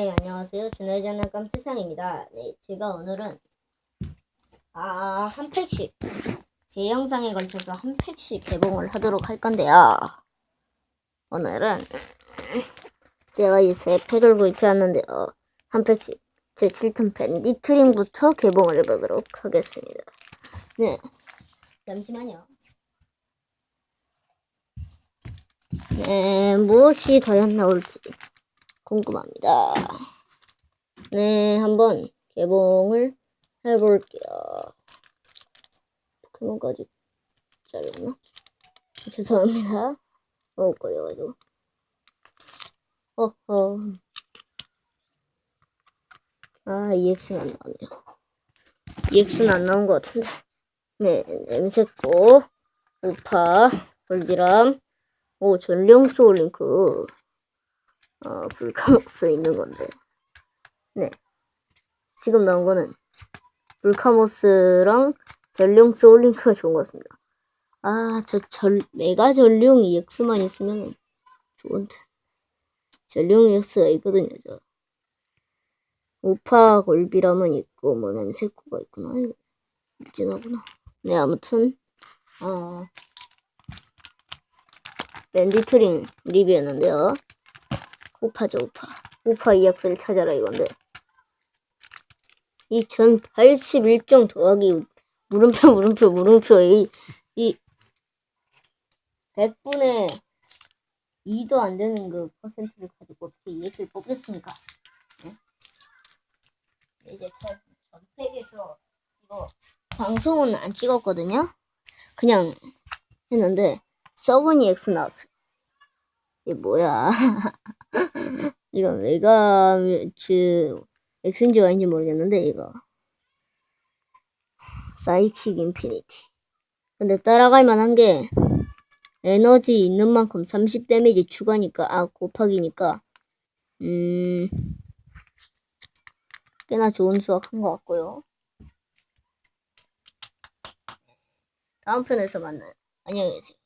네, 안녕하세요. 준호의 장난감 세상입니다. 네, 제가 오늘은 아, 한 팩씩 제 영상에 걸쳐서 한 팩씩 개봉을 하도록 할 건데요. 오늘은 제가 이 세 팩을 구입해왔는데요. 한 팩씩 제 7톤 밴디트링부터 개봉을 해보도록 하겠습니다. 네, 잠시만요. 네, 무엇이 과연 나올지 궁금합니다. 네, 한번 개봉을 해볼게요. 포켓몬까지 잘했나? 죄송합니다. 너무 걸려가지고. 어허. 아, EX는 안 나오네요. EX는 안 나온 것 같은데. 네, 냄새코, 우파, 골디람, 오, 전령 소울링크. 어, 불카모스 있는 건데. 네. 지금 나온 거는 불카모스랑 전룡 소울링크가 좋은 것 같습니다. 아, 저 전, 메가 전룡 EX만 있으면 좋은데. 전룡 EX가 있거든요, 저. 우파 골비람은 있고, 뭐, 냄새코가 있구나. 이거. 미진하구나. 네, 아무튼, 어, 밴디트링 리뷰였는데요. 우파죠, 우파. 우파 EX를 찾아라 이건데. 이전 81종 더하기 물음표, 물음표, 물음표, 이, 이, 100분의 2도 안 되는 그 퍼센트를 가지고 어떻게 EX를 뽑겠습니까? 네? 이제 전, 전팩에서 이거 방송은 안 찍었거든요? 그냥 했는데, 서브니 X 나왔어요. 이게 뭐야. 이거 그 X인지 Y인지 모르겠는데 이거. 사이킥 인피니티. 근데 따라갈 만한 게 에너지 있는 만큼 30 데미지 추가니까 아 곱하기니까 음 꽤나 좋은 수확한 것 같고요. 다음 편에서 만나요 안녕히 계세요